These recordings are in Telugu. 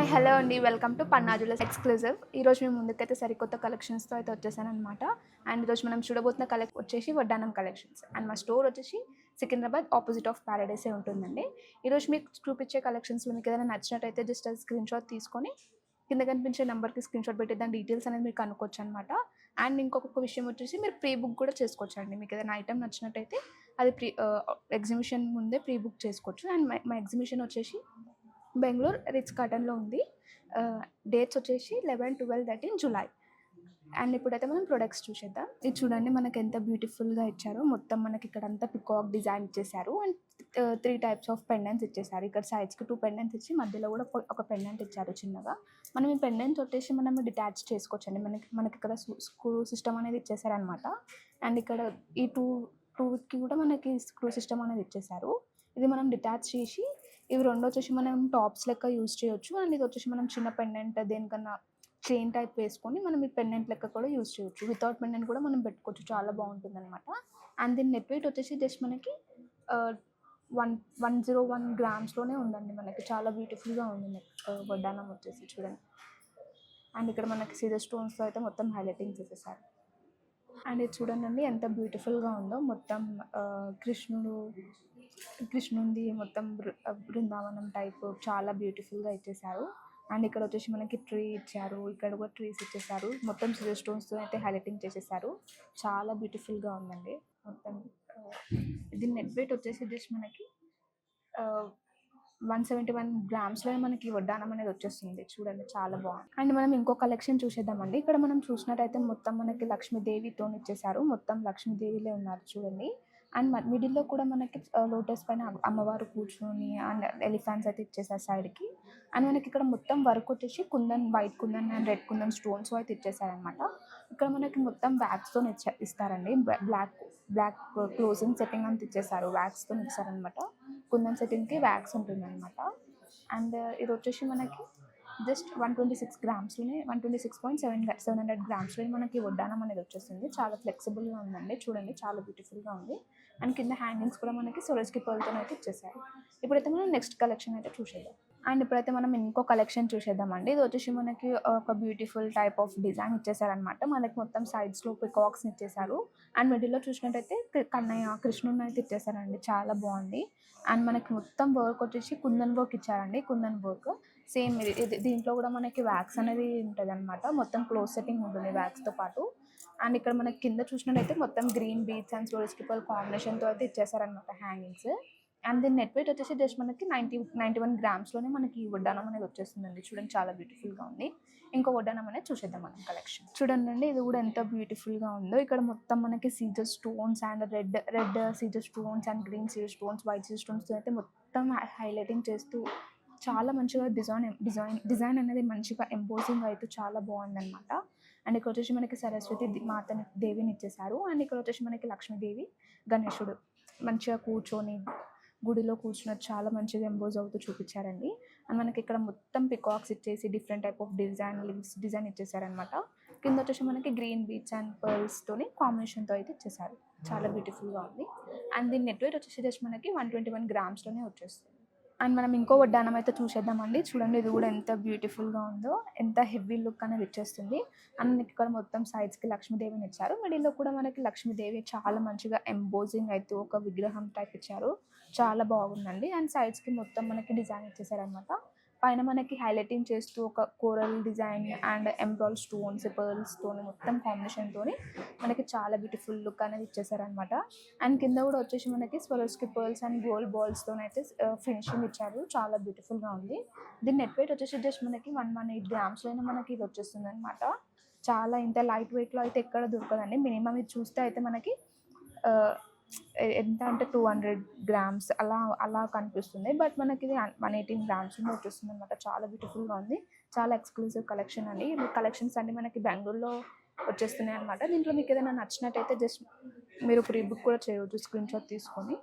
హాయ్ హలో అండి. Welcome to Panna exclusive. ఈరోజు మేము ముందుకైతే సరికొత్త కలెక్షన్స్తో అయితే వచ్చేసానమాట అండ్ ఈరోజు మనం చూడబోతున్న కలెక్ట్ వచ్చేసి వడ్డానం కలెక్షన్స్ అండ్ మా స్టోర్ వచ్చేసి సికింద్రాబాద్ ఆపోజిట్ ఆఫ్ ప్యారడైసే ఉంటుందండి. ఈరోజు మీకు చూపించే కలెక్షన్స్లో మీకు ఏదైనా నచ్చినట్టయితే జస్ట్ స్క్రీన్ షాట్ తీసుకొని కింద కనిపించే నెంబర్కి స్క్రీన్ షాట్ పెట్టి దాని డీటెయిల్స్ అనేది మీరు కనుక్కోవచ్చు అనమాట అండ్ ఇంకొక విషయం వచ్చేసి మీరు ప్రీ బుక్ కూడా చేసుకోవచ్చు అండి మీకు ఏదైనా ఐటమ్ నచ్చినట్టయితే అది ప్రీ ఎగ్జిబిషన్ ముందే ప్రీ బుక్ చేసుకోవచ్చు. అండ్ మా ఎగ్జిబిషన్ వచ్చేసి బెంగళూరు రిచ్ కాటన్లో ఉంది. డేట్స్ వచ్చేసి eleven twelve thirteen July and ఇప్పుడైతే మనం ప్రొడక్ట్స్ చూసేద్దాం. ఇది చూడండి మనకి ఎంత బ్యూటిఫుల్గా ఇచ్చారో. మొత్తం మనకి ఇక్కడ అంతా పికాక్ డిజైన్ ఇచ్చేసారు and three types of pendants ఇచ్చేసారు ఇక్కడ సైడ్స్కి టూ పెండెంట్స్ ఇచ్చి మధ్యలో కూడా ఒక- పెండెంట్ ఇచ్చారు చిన్నగా. మనం ఈ పెండెంట్స్ వచ్చేసి మనం డిటాచ్ చేసుకోవచ్చండి. మనకి మనకి ఇక్కడ స్క్రూ సిస్టమ్ అనేది ఇచ్చేసారనమాట అండ్ ఇక్కడ ఈ టూ టూకి కూడా మనకి స్క్రూ సిస్టమ్ అనేది ఇచ్చేసారు ఇది మనం డిటాచ్ చేసి ఇవి రెండు వచ్చేసి మనం టాప్స్ లెక్క యూజ్ చేయొచ్చు. అండ్ ఇది వచ్చేసి మనం చిన్న పెండెంట్ దేనికన్నా చైన్ టైప్ వేసుకొని మనం ఈ పెండెంట్ లెక్క కూడా యూజ్ చేయొచ్చు. వితౌట్ పెండెంట్ కూడా మనం పెట్టుకోవచ్చు. చాలా బాగుంటుంది అనమాట అండ్ దీని నెట్ వెయిట్ వచ్చేసి జస్ట్ మనకి వన్ వన్ జీరో వన్ గ్రామ్స్లోనే ఉందండి మనకి. చాలా బ్యూటిఫుల్గా ఉంది వడ్డానం వచ్చేసి చూడండి. అండ్ ఇక్కడ మనకి సీజర్ స్టోన్స్తో అయితే మొత్తం హైలైటింగ్ చేసేసారు. అండ్ ఇది చూడండి ఎంత బ్యూటిఫుల్గా ఉందో. మొత్తం కృష్ణుడు కృష్ణుంది మొత్తం బృ- బృందావనం టైప్ చాలా బ్యూటిఫుల్గా ఇచ్చేసారు అండ్ ఇక్కడ వచ్చేసి మనకి ట్రీ ఇచ్చారు. ఇక్కడ కూడా ట్రీస్ ఇచ్చేసారు మొత్తం సిల్వర్ స్టోన్స్తో అయితే హైలైటింగ్ చేసేసారు చాలా బ్యూటిఫుల్గా ఉందండి. మొత్తం దీని నెట్ వెయిట్ వచ్చేసి జస్ట్ మనకి వన్ సెవెంటీ వన్ గ్రామ్స్లో మనకి వడ్డానం అనేది వచ్చేస్తుంది. చూడండి చాలా బాగుంది. అండ్ మనం ఇంకో కలెక్షన్ చూసేద్దామండి. ఇక్కడ మనం చూసినట్టయితే మొత్తం మనకి లక్ష్మీదేవితో ఇచ్చేసారు మొత్తం లక్ష్మీదేవిలే ఉన్నారు చూడండి. అండ్ మిడిల్లో కూడా మనకి లోటస్ పైన అమ్మవారు కూర్చొని అండ్ ఎలిఫెంట్స్ అయితే ఇచ్చేసారు సైడ్కి. అండ్ మనకి ఇక్కడ మొత్తం వర్క్ వచ్చేసి kundan white kundan and red kundan stones అయితే ఇచ్చేసారనమాట ఇక్కడ మనకి మొత్తం వ్యాక్స్తో ఇచ్చా ఇస్తారండి. బ్లాక్ బ్లాక్ క్లోజింగ్ సెట్టింగ్ అంత ఇచ్చేసారు. వ్యాక్స్తో ఇచ్చారనమాట కుందన్ సెట్టింగ్కి వ్యాక్స్ ఉంటుందన్నమాట. అండ్ ఇది వచ్చేసి మనకి just one twenty six గ్రామ్స్లోనే one twenty six point seven seven hundred గ్రామ్స్లోనే మనకి వడ్డానం అనేది వచ్చేస్తుంది. చాలా ఫ్లెక్సిబుల్గా ఉందండి. చూడండి చాలా బ్యూటిఫుల్గా ఉంది. అండ్ కింద హ్యాంగింగ్స్ కూడా మనకి సొరస్కి పళ్ళతో అయితే ఇచ్చేసారు ఇప్పుడైతే మనం నెక్స్ట్ కలెక్షన్ అయితే చూసేద్దాం. అండ్ ఇప్పుడైతే మనం ఇంకో కలెక్షన్ చూసేద్దామండి. ఇది వచ్చేసి మనకి ఒక బ్యూటిఫుల్ టైప్ ఆఫ్ డిజైన్ ఇచ్చేసారనమాట మనకి మొత్తం సైడ్స్లో పికాక్స్ ఇచ్చేసారు. అండ్ మిడిల్లో చూసినట్టయితే కన్నయ్య కృష్ణుని అయితే ఇచ్చేసారండి. చాలా బాగుంది. అండ్ మనకి మొత్తం వర్క్ వచ్చేసి కుందన్ వర్క్ ఇచ్చారండి. కుందన్ వర్క్ సేమ్ ఇది ఇది దీంట్లో కూడా మనకి వ్యాక్స్ అనేది ఉంటుంది అనమాట మొత్తం క్లోజ్ సెట్టింగ్ ఉంటుంది వ్యాక్స్తో పాటు. అండ్ ఇక్కడ మనకి కింద చూసినట్టయితే మొత్తం గ్రీన్ బీచ్ అండ్ స్టోరేజ్ కిపల్ కాంబినేషన్తో అయితే ఇచ్చేసారనమాట హ్యాంగింగ్స్ అండ్ దీని నెట్ వెయిట్ వచ్చేసి జస్ట్ మనకి నైంటీ నైంటీ వన్ గ్రామ్స్లోనే మనకి ఈ వడ్డానం అనేది వచ్చేస్తుందండి. చూడండి చాలా బ్యూటిఫుల్గా ఉంది. ఇంకో వడ్డానం అనేది చూసేద్దాం మనం కలెక్షన్ చూడండి అండి ఇది కూడా ఎంత బ్యూటిఫుల్గా ఉందో. ఇక్కడ మొత్తం మనకి C Z stones and red red C Z stones and green C Z stones white C Z stones అయితే మొత్తం హైలైటింగ్ చేస్తూ చాలా మంచిగా డిజైన్ డిజైన్ డిజైన్ అనేది మంచిగా ఎంపోజింగ్ అయితే చాలా బాగుందనమాట అండ్ ఇక్కడ వచ్చేసి మనకి సరస్వతి మాతని దేవిని ఇచ్చేసారు అండ్ ఇక్కడ వచ్చేసి మనకి లక్ష్మీదేవి గణేశుడు మంచిగా కూర్చొని గుడిలో కూర్చున్నట్టు చాలా మంచిగా ఎంబోజ్ అవుతూ చూపించారండి. అండ్ మనకి ఇక్కడ మొత్తం పికాక్స్ ఇచ్చేసి different type of design leaves design ఇచ్చేసారనమాట కింద వచ్చేసి మనకి గ్రీన్ బీచ్ అండ్ పర్ల్స్తోని కాంబినేషన్తో అయితే ఇచ్చేసారు చాలా బ్యూటిఫుల్గా ఉంది. అండ్ దీని నెట్ వెయిట్ వచ్చేసి జస్ట్ మనకి వన్ ట్వంటీ వన్ గ్రామ్స్లోనే వచ్చేస్తుంది. అండ్ మనం ఇంకో వడ్డానం అయితే చూసేద్దామండి. చూడండి ఇది కూడా ఎంత బ్యూటిఫుల్గా ఉందో ఎంత హెవీ లుక్ అనేది ఇచ్చేస్తుంది అండ్ ఇక్కడ మొత్తం సైడ్స్కి లక్ష్మీదేవిని ఇచ్చారు. మిడిల్లో కూడా మనకి లక్ష్మీదేవి చాలా మంచిగా ఎంబోజింగ్ అయితే ఒక విగ్రహం టైప్ ఇచ్చారు. చాలా బాగుందండి. అండ్ సైడ్స్కి మొత్తం మనకి డిజైన్ ఇచ్చేసారనమాట పైన మనకి హైలైటింగ్ చేస్తూ ఒక కోరల్ డిజైన్ అండ్ ఎంబ్రాయిడ్ స్టోన్స్ పర్ల్స్తో మొత్తం కాంబినేషన్తో మనకి చాలా బ్యూటిఫుల్ లుక్ అనేది ఇచ్చేసారనమాట అండ్ కింద కూడా వచ్చేసి మనకి స్వరోస్కి పర్ల్స్ అండ్ గోల్డ్ బాల్స్తో అయితే ఫినిషింగ్ ఇచ్చారు. చాలా బ్యూటిఫుల్గా ఉంది. దీని నెట్ వెయిట్ వచ్చేసి జస్ట్ మనకి వన్ వన్ ఎయిట్ గ్రామ్స్లోనే మనకి ఇది వచ్చేస్తుంది అనమాట చాలా ఇంత లైట్ వెయిట్లో అయితే ఎక్కడ దొరకదండి. మినిమం ఇది చూస్తే అయితే మనకి ఎంత అంటే టూ హండ్రెడ్ గ్రామ్స్ అలా అలా కనిపిస్తుంది. బట్ మనకి ఇది వన్ ఎయిటీన్ గ్రామ్స్ వచ్చేస్తుంది అనమాట చాలా బ్యూటిఫుల్గా ఉంది. చాలా ఎక్స్క్లూజివ్ కలెక్షన్ అండి. ఈ కలెక్షన్స్ అన్నీ మనకి బెంగళూరులో వచ్చేస్తున్నాయి అనమాట దీంట్లో మీకు ఏదైనా నచ్చినట్టయితే జస్ట్ మీరు ప్రీ బుక్ కూడా చేయవచ్చు స్క్రీన్ షాట్ తీసుకొని.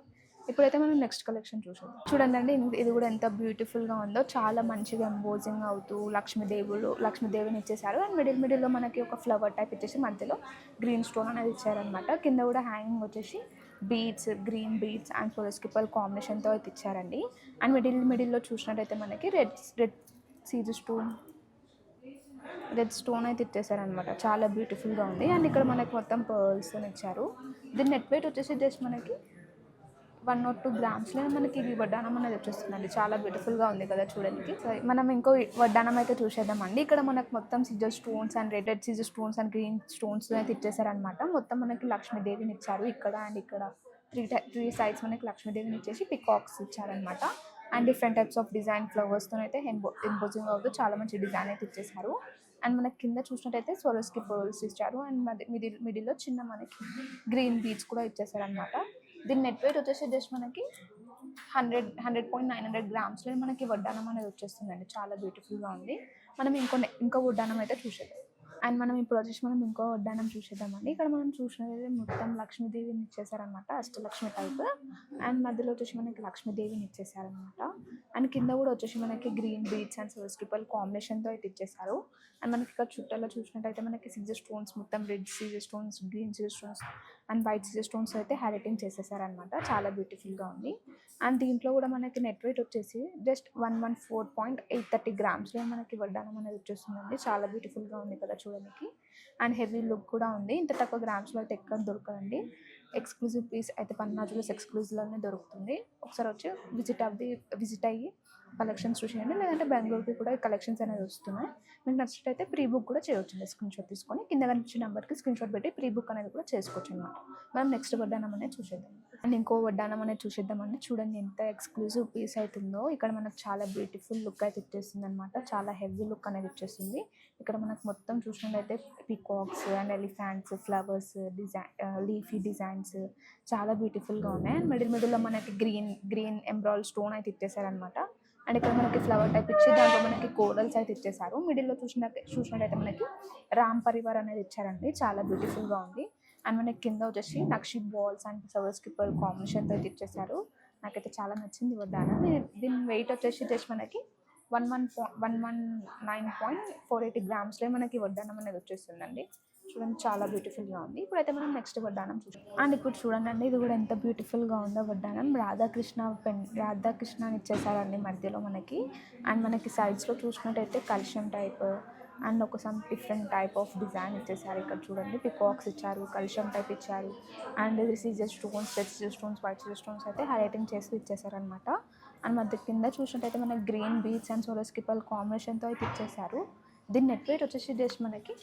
ఇప్పుడైతే మనం నెక్స్ట్ కలెక్షన్ చూసాం చూడండి అండి ఇది కూడా ఎంత బ్యూటిఫుల్గా ఉందో. చాలా మంచిగా ఎంబోజింగ్ అవుతూ లక్ష్మీదేవులు లక్ష్మీదేవిని ఇచ్చేసారు అండ్ మిడిల్ మిడిల్లో మనకి ఒక ఫ్లవర్ టైప్ ఇచ్చేసి మధ్యలో గ్రీన్ స్టోన్ అనేది ఇచ్చారనమాట కింద కూడా హ్యాంగింగ్ వచ్చేసి బీట్స్ గ్రీన్ బీట్స్ అండ్ ఫోరస్కిపల్ కాంబినేషన్తో అయితే ఇచ్చారండి. అండ్ మిడిల్ మిడిల్లో చూసినట్టయితే మనకి red red C Z stone red stone అయితే ఇచ్చేసారనమాట చాలా బ్యూటిఫుల్గా ఉంది. అండ్ ఇక్కడ మనకి మొత్తం పర్ల్స్ ఇచ్చారు. దీని నెట్ వెయిట్ వచ్చేసి జస్ట్ మనకి వన్ నాట్ టూ గ్రామ్స్లో మనకి ఇది వడ్డానం అనేది వచ్చేస్తుందండి. చాలా బ్యూటిఫుల్గా ఉంది కదా చూడడానికి. సో మనం ఇంకో వడ్డానం అయితే చూసేద్దామండి. ఇక్కడ మనకు మొత్తం C Z stones and red red C Z stones and green stones అయితే ఇచ్చేసారనమాట మొత్తం మనకి లక్ష్మీదేవిని ఇచ్చారు. ఇక్కడ అండ్ ఇక్కడ త్రీ టై త్రీ సైడ్స్ మనకి లక్ష్మీదేవిని ఇచ్చేసి పికాక్స్ ఇచ్చారనమాట and different types of design ఫ్లవర్స్తో అయితే ఎంబో ఎంబోజింగ్ అవుతూ చాలా మంచి డిజైన్ అయితే ఇచ్చేసారు అండ్ మనకి కింద చూసినట్టయితే సోలోస్కి పోల్స్ ఇచ్చారు. అండ్ మిడిల్ మిడిల్లో చిన్న మనకి గ్రీన్ బీచ్ కూడా ఇచ్చేసారనమాట దీని నెట్ వెయిట్ వచ్చేసి జస్ట్ మనకి hundred hundred point nine hundred గ్రామ్స్లో మనకి వడ్డానం అనేది వచ్చేస్తుందండి. చాలా బ్యూటిఫుల్గా ఉంది. మనం ఇంకో ఇంకో వడ్డానం అయితే చూసేద్దాం. అండ్ మనం ఇప్పుడు వచ్చేసి మనం ఇంకో వడ్డానం చూసేద్దామండి. ఇక్కడ మనం చూసినది మొత్తం లక్ష్మీదేవిని ఇచ్చేసారనమాట అష్టలక్ష్మి టైప్ అండ్ మధ్యలో వచ్చేసి మనకి లక్ష్మీదేవిని ఇచ్చేసారనమాట అండ్ కింద కూడా వచ్చేసి మనకి గ్రీన్ బీట్స్ అండ్ సిల్వర్ స్ట్రిపల్ కాంబినేషన్తో అయితే ఇచ్చేసారు అండ్ మనకి ఇక్కడ చుట్టాలో చూసినట్టయితే మనకి సిజర్ స్టోన్స్ మొత్తం red CZ stones green CZ stones and white CZ stones అయితే హైలైటింగ్ చేసేసారనమాట చాలా బ్యూటిఫుల్గా ఉంది. అండ్ దీంట్లో కూడా మనకి నెట్ వెయిట్ వచ్చేసి just one one four point eight thirty గ్రామ్స్లో మనకి వడ్డానం అనేది వచ్చేస్తుందండి. చాలా బ్యూటిఫుల్గా ఉంది కదా చూడడానికి. అండ్ హెవీ లుక్ కూడా ఉంది. ఇంత తక్కువ గ్రామ్స్లో అయితే ఎక్కడ దొరకదండి. ఎక్స్క్లూజివ్ పీస్ అయితే పన్నాజులస్ ఎక్స్క్లూజివ్లోనే దొరుకుతుంది. ఒకసారి వచ్చి విజిట్ అవ్వి విజిట్ అయ్యి కలెక్షన్స్ చూసేయండి. లేదంటే బెంగళూరుకి కూడా కలెక్షన్స్ అనేది వస్తున్నాయి. మీకు నచ్చినట్టయితే ప్రీ బుక్ కూడా చేయొచ్చు స్క్రీన్ షాట్ తీసుకొని కింద కనిపించిన నెంబర్కి స్క్రీన్ షాట్ పెట్టి ప్రీ బుక్ అనేది కూడా చేసుకోవచ్చు అనమాట. మనం నెక్స్ట్ వడ్డానం అనేది చూసేద్దాం. అండ్ ఇంకో వడ్డానం అనేది చూసేద్దామండి చూడండి ఎంత ఎక్స్క్లూజివ్ పీస్ అవుతుందో ఇక్కడ మనకు చాలా బ్యూటిఫుల్ లుక్ అయితే ఇచ్చేస్తుంది అనమాట. చాలా హెవీ లుక్ అనేది ఇచ్చేస్తుంది. ఇక్కడ మనకు మొత్తం చూసినట్టయితే peacocks and elephants flowers design leafy designs చాలా బ్యూటిఫుల్గా ఉన్నాయి. అండ్ మిడిల్ మిడిల్లో మనకి గ్రీన్ గ్రీన్ ఎంబ్రాయిడ్ స్టోన్ అయితే ఇచ్చేసారనమాట. అండ్ ఇక్కడ మనకి ఫ్లవర్ టైప్ ఇచ్చి దాంట్లో మనకి కోరల్స్ అయితే ఇచ్చేసారు మిడిల్లో చూసిన చూసినట్టయితే మనకి రామ్ పరివార్ అనేది ఇచ్చారండి. చాలా బ్యూటిఫుల్గా ఉంది. అండ్ మనకి కింద వచ్చేసి నక్షి బాల్స్ అండ్ సవర్ స్కిప్పర్ కాంబినేషన్తో అయితే ఇచ్చేసారు నాకైతే చాలా నచ్చింది వడ్డాన దీని. వెయిట్ వచ్చేసి జస్ట్ మనకి one one one one nine point four eighty గ్రామ్స్లో మనకి వడ్డానం అనేది వచ్చేస్తుందండి. చూడండి చాలా బ్యూటిఫుల్గా ఉంది. ఇప్పుడైతే మనం నెక్స్ట్ వడ్డానం చూసాం అండ్ ఇప్పుడు చూడండి అండి ఇది కూడా ఎంత బ్యూటిఫుల్గా ఉందో వడ్డానం రాధాకృష్ణ పెన్ రాధాకృష్ణ అని ఇచ్చేసారండి మధ్యలో మనకి. అండ్ మనకి సైడ్స్లో చూసినట్టయితే కల్షియం టైప్ అండ్ ఒక some different type of design ఇచ్చేసారు ఇక్కడ చూడండి. పికాక్స్ ఇచ్చారు కల్షియం టైప్ ఇచ్చారు. And C Z stones red stones white C Z stones అయితే హైలైటింగ్ చేసి ఇచ్చేసారనమాట అండ్ మధ్య కింద చూసినట్టయితే మనకి గ్రీన్ బీచ్ అండ్ సోలర్ స్కిపల్ కాంబినేషన్తో అయితే ఇచ్చేసారు. దీని నెట్ వెయిట్ వచ్చేసి జస్ట్ మనకి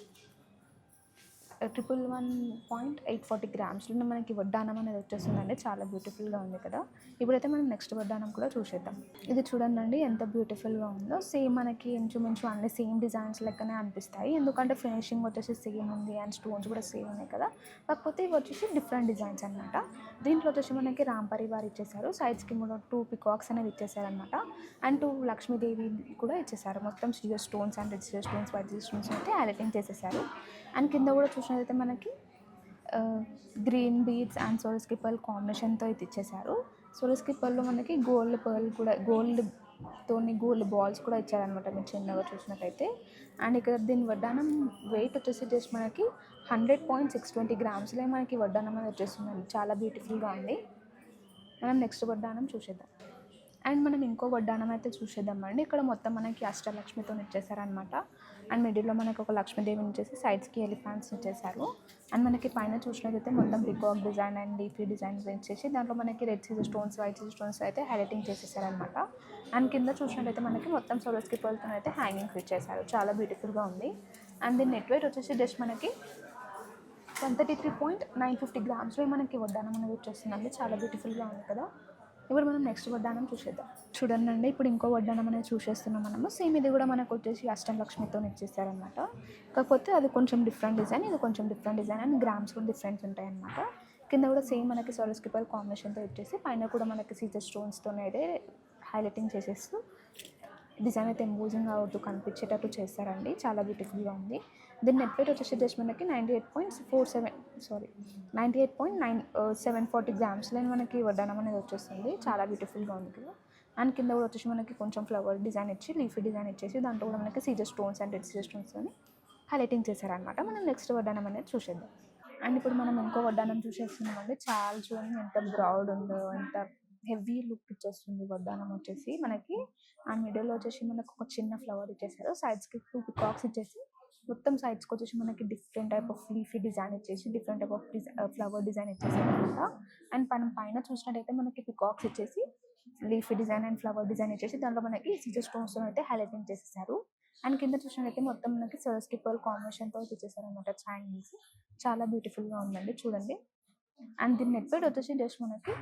triple one point eight forty గ్రామ్స్లో మనకి వడ్డానం అనేది వచ్చేస్తుందండి. చాలా బ్యూటిఫుల్గా ఉంది కదా. ఇప్పుడైతే మనం నెక్స్ట్ వడ్డానం కూడా చూసేద్దాం. ఇది చూడండి అండి ఎంత బ్యూటిఫుల్గా ఉందో. సేమ్ మనకి ఇంచుమించు అన్ని సేమ్ డిజైన్స్ లెక్కనే అనిపిస్తాయి. ఎందుకంటే ఫినిషింగ్ వచ్చేసి సేమ్ ఉంది అండ్ స్టోన్స్ కూడా సేమ్ ఉన్నాయి కదా. కాకపోతే ఇవి వచ్చేసి డిఫరెంట్ డిజైన్స్ అనమాట దీంట్లో వచ్చేసి మనకి రాంపరి వారు ఇచ్చేసారు. సైడ్స్కి కూడా టూ పికాక్స్ అనేది ఇచ్చేసారనమాట అండ్ టూ లక్ష్మీదేవి కూడా ఇచ్చేసారు. మొత్తం C Z stones and red stones white stones అయితే హైలైటింగ్ చేసేసారు. అండ్ కింద కూడా అయితే మనకి green beads and Swarovski pearl కాంబినేషన్తో అయితే ఇచ్చేసారు సోలస్కి పర్ల్లో మనకి గోల్డ్ పర్ల్ కూడా గోల్డ్ తోని గోల్డ్ బాల్స్ కూడా ఇచ్చారనమాట మీరు చిన్నగా చూసినట్టయితే. అండ్ ఇక్కడ దీని వడ్డానం వెయిట్ వచ్చేసి జస్ట్ మనకి హండ్రెడ్ పాయింట్ సిక్స్ ట్వంటీ గ్రామ్స్లో మనకి వడ్డానం అనేది వచ్చేస్తుందండి చాలా బ్యూటిఫుల్గా ఉంది. మనం నెక్స్ట్ వడ్డానం చూసేద్దాం. అండ్ మనం ఇంకో వడ్డానం అయితే చూసేద్దామండి ఇక్కడ మొత్తం మనకి అష్టలక్ష్మితో ఇచ్చేసారనమాట అండ్ మిడిల్లో మనకి ఒక లక్ష్మీదేవిని వచ్చేసి సైడ్స్కి ఎలిఫెంట్స్ ఇచ్చేసారు. అండ్ మనకి పైన చూసినట్లయితే మొత్తం peacock design and DP design ఇచ్చేసి దాంట్లో మనకి red CZ stones white CZ stones అయితే హైలైటింగ్ చేసేసారనమాట అండ్ కింద చూసినట్టయితే మనకి మొత్తం సోలర్ స్కిప్పర్తో అయితే హ్యాంగింగ్స్ ఇచ్చేసారు చాలా బ్యూటిఫుల్గా ఉంది. అండ్ దీని నెట్ వెయిట్ వచ్చేసి జస్ట్ మనకి one thirty three point nine fifty గ్రామ్స్లో మనకి వడ్డానం అనేది వచ్చేస్తుందండి. చాలా బ్యూటిఫుల్గా ఉంది కదా. ఇప్పుడు మనం నెక్స్ట్ వడ్డానం చూసేద్దాం. చూడండి అండి ఇప్పుడు ఇంకో వడ్డానం అనేది చూసేస్తున్నాం మనము. సేమ్ ఇది కూడా మనకు వచ్చేసి అష్టం లక్ష్మితో ఇచ్చేసారనమాట కాకపోతే అది కొంచెం డిఫరెంట్ డిజైన్ ఇది కొంచెం డిఫరెంట్ డిజైన్ అండ్ గ్రామ్స్ కూడా డిఫరెన్స్ ఉంటాయన్నమాట. కింద కూడా సేమ్ మనకి సోలర్ స్కిపర్ కాంబినేషన్తో ఇచ్చేసి పైన కూడా మనకి సీజర్ స్టోన్స్తో అయితే హైలైటింగ్ చేసేస్తూ డిజైన్ అయితే ఎంబోజింగ్ అవుతూ కనిపించేటట్టు చేస్తారండి. చాలా బ్యూటిఫుల్గా ఉంది. దీని నెట్ రేట్ వచ్చేసి జస్ట్ uh, మనకి ninety eight point four seven sorry ninety eight point nine seven forty గ్రామ్స్లో మనకి వడ్డానం అనేది వచ్చేస్తుంది. చాలా బ్యూటిఫుల్గా ఉంది కదా. అండ్ కింద కూడా వచ్చేసి మనకి కొంచెం ఫ్లవర్ డిజైన్ ఇచ్చి లీఫీ డిజైన్ ఇచ్చేసి దాంట్లో కూడా మనకి C Z stones and red C Z stones అని హైలైటింగ్ చేశారనమాట మనం నెక్స్ట్ వడ్డానం అనేది చూసేద్దాం. అండ్ ఇప్పుడు మనం ఇంకో వడ్డానం చూసేస్తున్నామండి. చాలా చూడండి ఎంత బ్రౌడ్ ఉందో ఎంత హెవీ లుక్ ఇచ్చేస్తుంది వడ్డానం వచ్చేసి మనకి. ఆ మిడిల్ వచ్చేసి మనకు ఒక చిన్న ఫ్లవర్ ఇచ్చేసారు. సైడ్స్కి టూ పికాక్స్ ఇచ్చేసి మొత్తం సైడ్స్కి వచ్చేసి మనకి different type of leafy design ఇచ్చేసి different type of flower design ఇచ్చేసారు అనమాట అండ్ మనం పైన చూసినట్టయితే మనకి పికాక్స్ ఇచ్చేసి leafy design and flower design ఇచ్చేసి దాంట్లో మనకి సిజర్ స్టోన్స్ అయితే హైలైటింగ్ చేసేసారు. అండ్ కింద చూసినట్టయితే మొత్తం మనకి సర్స్కి పర్ల్ కాంబినేషన్తో ఇచ్చేసారు అనమాట చైనీస్ చాలా బ్యూటిఫుల్గా ఉందండి చూడండి. అండ్ దీని నెట్ వచ్చేసి జస్ట్ మనకి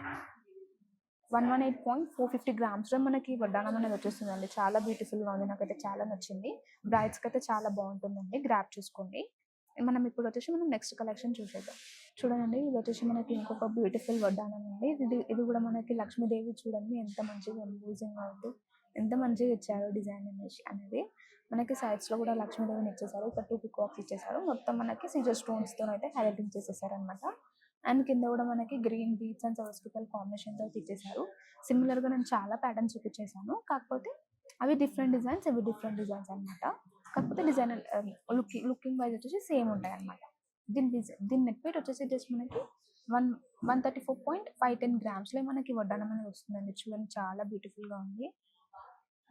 one one eight point four fifty గ్రామ్స్లో మనకి వడ్డానం అనేది వచ్చేస్తుందండి. చాలా బ్యూటిఫుల్గా ఉంది. నాకైతే చాలా నచ్చింది. బ్రైడ్స్కి అయితే చాలా బాగుంటుందండి. గ్రాప్ చూసుకోండి. మనం ఇప్పుడు వచ్చేసి మనం నెక్స్ట్ కలెక్షన్ చూసేద్దాం. చూడండి ఇది వచ్చేసి మనకి ఇంకొక బ్యూటిఫుల్ వడ్డానం అండి. ఇది ఇది కూడా మనకి లక్ష్మీదేవి చూడండి. ఎంత మంచిగా అమేజింగ్గా ఉంది. ఎంత మంచిగా ఇచ్చారు డిజైన్ అనేసి అనేది. మనకి సైడ్స్లో లో కూడా లక్ష్మీదేవిని ఇచ్చేసారు. ఇక్కడ టూ పికాక్స్ ఇచ్చేసారు. మొత్తం మనకి సీజర్ స్టోన్స్తో అయితే హైలైటింగ్ చేసేసారు అనమాట అండ్ కింద కూడా మనకి గ్రీన్ బీట్స్ అండ్ సర్స్టికల్ కాంబినేషన్తో ఇచ్చేసారు సిమిలర్గా నేను చాలా ప్యాటర్న్స్ చూపించేసాను కాకపోతే అవి డిఫరెంట్ డిజైన్స్ అవి డిఫరెంట్ డిజైన్స్ అనమాట కాకపోతే డిజైన్ లుకింగ్ లుకింగ్ వైజ్ వచ్చేసి సేమ్ ఉంటాయి అనమాట దీని డిజైన్ దీని నెట్ వెయిట్ వచ్చేసి జస్ట్ మనకి one one thirty four point five ten గ్రామ్స్లో మనకి వడ్డానం అనేది వస్తుందండి. చూడండి చాలా బ్యూటిఫుల్గా ఉంది.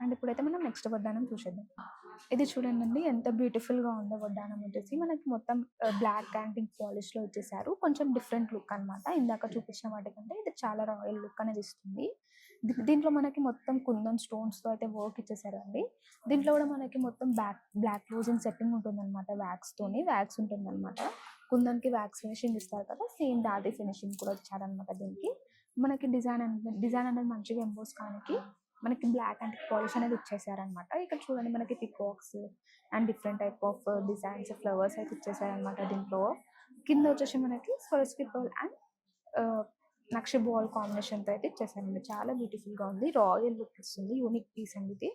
అండ్ ఇప్పుడైతే మనం నెక్స్ట్ వడ్డానం చూసేద్దాం. ఇది చూడండి ఎంత బ్యూటిఫుల్గా ఉందో వడ్డానం వచ్చేసి. మనకి మొత్తం బ్లాక్ అండ్ పింక్ పాలిష్లో వచ్చేసారు. కొంచెం డిఫరెంట్ లుక్ అన్నమాట. ఇందాక చూపించిన వాటికంటే ఇది చాలా రాయల్ లుక్ అనేది ఇస్తుంది దీంట్లో మనకి మొత్తం కుందన్ స్టోన్స్తో అయితే వర్క్ ఇచ్చేసారు అండి దీంట్లో కూడా మనకి మొత్తం బ్యాక్ బ్లాక్ క్లోజింగ్ సెట్టింగ్ ఉంటుంది అనమాట వ్యాక్స్ తోని వ్యాక్స్ ఉంటుంది అనమాట కి వ్యాక్స్ ఫినిషింగ్ ఇస్తారు కదా సేమ్ దాది ఫినిషింగ్ కూడా వచ్చారనమాట దీనికి. మనకి డిజైన్ అనేది డిజైన్ అనేది మంచిగా ఎంబోస్ కానీ మనకి బ్లాక్ అండ్ పాలిష్ అనేది ఇచ్చేసారనమాట ఇక్కడ చూడండి మనకి peacocks and different type of designs flowers అయితే ఇచ్చేసారనమాట దీంట్లో. కింద వచ్చేసి మనకి స్వరస్కి పర్ల్ అండ్ నక్ష బాల్ కాంబినేషన్తో అయితే ఇచ్చేసారండి చాలా బ్యూటిఫుల్గా గా ఉంది. రాయల్ లుక్ ఇస్తుంది. యూనిక్ పీస్ అండి ఇది.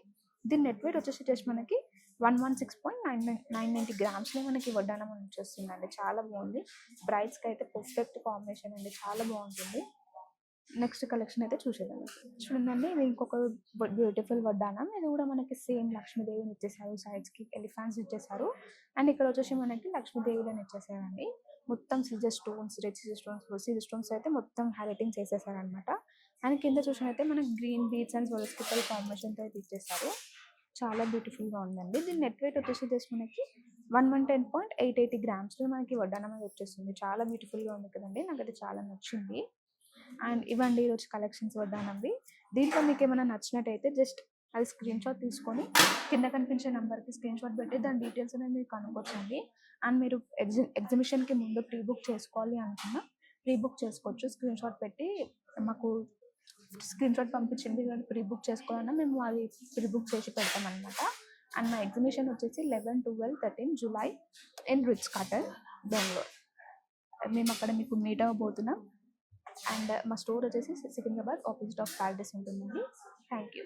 దీని నెట్ వెయిట్ వచ్చేసి జస్ట్ మనకి one one six point nine nine nine గ్రామ్స్లో మనకి వడ్డానం వచ్చేస్తుందండి. చాలా బాగుంది. బ్రైడ్స్కి అయితే పర్ఫెక్ట్ కాంబినేషన్ అండి. చాలా బాగుంటుంది. నెక్స్ట్ కలెక్షన్ అయితే చూసేదాం చూడండి ఇది ఇంకొక బ్యూటిఫుల్ వడ్డానం? ఇది కూడా మనకి సేమ్ లక్ష్మీదేవిని ఇచ్చేసారు సైడ్స్కి కి ఎలిఫాన్స్ ఇచ్చేసారు. అండ్ ఇక్కడ వచ్చేసి మనకి లక్ష్మీదేవిని ఇచ్చేసారండి. మొత్తం C Z stones red C Z stones C Z stones అయితే మొత్తం హైలైటింగ్ చేసేసారనమాట అండ్ కింద చూసినైతే మనకి గ్రీన్ బీట్స్ అండ్ సొలస్కిపల్ కాంబినేషన్తో అయితే ఇచ్చేసారు. చాలా బ్యూటిఫుల్గా ఉందండి. దీని నెట్ వెయిట్ వచ్చేసి జస్ట్ మనకి one one ten point eight eighty గ్రామ్స్లో మనకి వడ్డానం అనేది వచ్చేస్తుంది. చాలా బ్యూటిఫుల్గా ఉంది కదండి. నాకైతే చాలా నచ్చింది. అండ్ ఇవ్వండి ఈరోజు కలెక్షన్స్ వడ్డానంవి దీంట్లో మీకు ఏమైనా నచ్చినట్టయితే జస్ట్ అది స్క్రీన్ షాట్ తీసుకొని కింద కనిపించే నెంబర్కి స్క్రీన్ షాట్ పెట్టి దాని డీటెయిల్స్ అనేది మీరు కనుక్కోవచ్చండి అండ్ మీరు ఎగ్జి ఎగ్జిబిషన్కి ముందు ప్రీ బుక్ చేసుకోవాలి అనుకున్నా ప్రీ బుక్ చేసుకోవచ్చు. స్క్రీన్ షాట్ పెట్టి మాకు స్క్రీన్ షాట్ పంపించండి ప్రీ బుక్ చేసుకోవాలన్నా మేము అది ప్రీ బుక్ చేసి పెడతాం అనమాట అండ్ మా ఎగ్జిబిషన్ వచ్చేసి eleven twelve thirteen July in rich cotton Bengaluru మేము అక్కడ మీకు మీట్ అవ్వబోతున్నాం. అండ్ మా స్టోర్ వచ్చేసి సికింద్రాబాద్ ఆపోజిట్ ఆఫ్ ప్యారడైస్ ఉంటుందండి థ్యాంక్ యూ